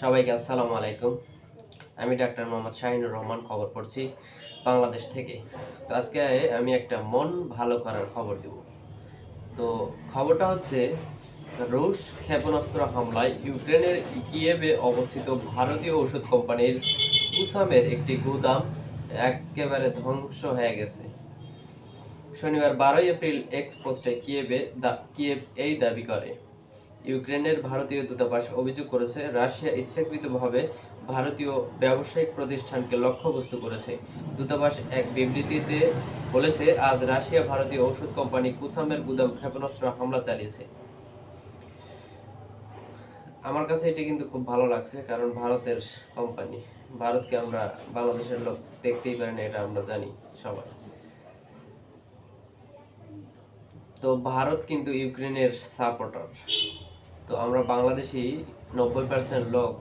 সবাইকে আসসালামু আলাইকুম। আমি ডাক্তার মোহাম্মদ শাহিনুর রহমান, খবর পড়ছি বাংলাদেশ থেকে। তো আজকে আমি একটা মন ভালো করার খবর দেব। তো খবরটা হচ্ছে, রুশ ক্ষেপণাস্ত্র হামলায় ইউক্রেনের কিয়েভে অবস্থিত ভারতীয় ওষুধ কোম্পানির কুসামের একটি গুদাম একেবারে ধ্বংস হয়ে গেছে। শনিবার বারোই এপ্রিল এক্স পোস্টে দা- কিয়েভ এই দাবি করে। ইউক্রেনের ভারতীয় দূতাবাস অভিযোগ করেছে, রাশিয়া ইচ্ছাকৃতভাবে ভারতীয় ব্যবসায়িক প্রতিষ্ঠানকে লক্ষ্যবস্তু করেছে। দূতাবাস এক বিবৃতিতে বলেছে, আজ রাশিয়া ভারতীয় ওষুধ কোম্পানি কুসামের গুদাম ক্ষেপণাস্ত্র হামলা চালিয়েছে। আমার কাছে এটা কিন্তু খুব ভালো লাগছে, কারণ ভারতের কোম্পানি, ভারতকে আমরা বাংলাদেশের লোক দেখতেই পারি না, এটা আমরা জানি সবাই। তো ভারত কিন্তু ইউক্রেনের সাপোর্টার তো আমরা বাংলাদেশি নব্বই পার্সেন্ট লোক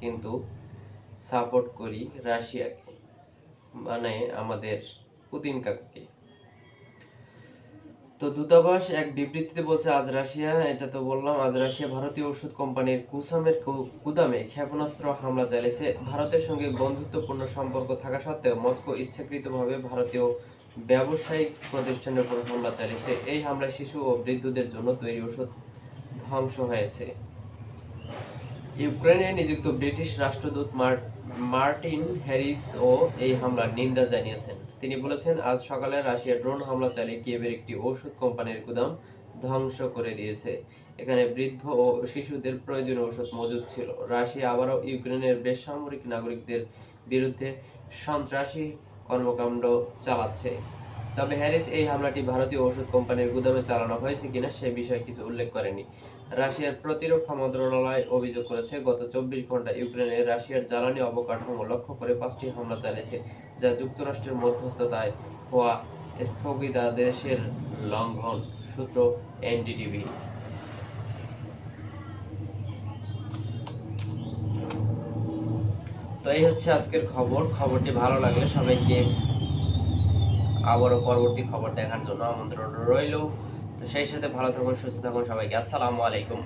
কিন্তু সাপোর্ট করি রাশিয়াকে মানে আমাদের পুতিন কাকুকে। তো দূতাবাস এক বিবৃতিতে বলছে, আজ রাশিয়া, এটা তো বললাম, আজ রাশিয়া ভারতীয় ওষুধ কোম্পানির কুসামের কু- গুদামে ক্ষেপণাস্ত্র হামলা চালিয়েছে। ভারতের সঙ্গে বন্ধুত্বপূর্ণ সম্পর্ক থাকা সত্ত্বেও মস্কো ইচ্ছাকৃতভাবে ভারতীয় ব্যবসায়িক প্রতিষ্ঠানের উপর হামলা চালিয়েছে। এই হামলায় শিশু ও বৃদ্ধদের জন্য তৈরি ওষুধ ধ্বংস হয়েছে। ইউক্রেনে নিযুক্ত ব্রিটিশ রাষ্ট্রদূত মার্টিন হ্যারিস ও এই হামলার নিন্দা জানিয়েছেন। তিনি বলেছেন, আজ সকালে রাশিয়া ড্রোন হামলা চালিয়ে কিয়েভের একটি ওষুধ কোম্পানির গুদাম ধ্বংস করে দিয়েছে। এখানে বৃদ্ধ ও শিশুদের প্রয়োজনীয় ওষুধ মজুদ ছিল। রাশিয়া আবারও ইউক্রেনের বেসামরিক নাগরিকদের বিরুদ্ধে সন্ত্রাসী কর্মকাণ্ড চালাচ্ছে। তবে হ্যারিস এই হামলাটি ভারতীয় ওষুধ কোম্পানির গুদামে চালানো হয়েছে কিনা সে বিষয়ে কিছু উল্লেখ করেনি। রাশিয়ার প্রতিরক্ষা মন্ত্রণালয় অভিযোগ করেছে, গত চব্বিশ ঘণ্টা ইউক্রেনে রাশিয়ার জ্বালানি অবকাঠামো লক্ষ্য করে পাঁচটি হামলা চালিয়েছে, যা যুক্তরাষ্ট্রের মধ্যস্থতায় হওয়া স্থগিতাদেশের লঙ্ঘন, সূত্র এনডিটিভি। তো এই হচ্ছে আজকের খবর। খবরটি ভালো লাগলে সবাইকে আবারও পরবর্তী খবর দেখার জন্য আমন্ত্রণ রইল। তো সেই সাথে ভালো থাকুন, সুস্থ থাকুন সবাইকে। আসসালামু আলাইকুম।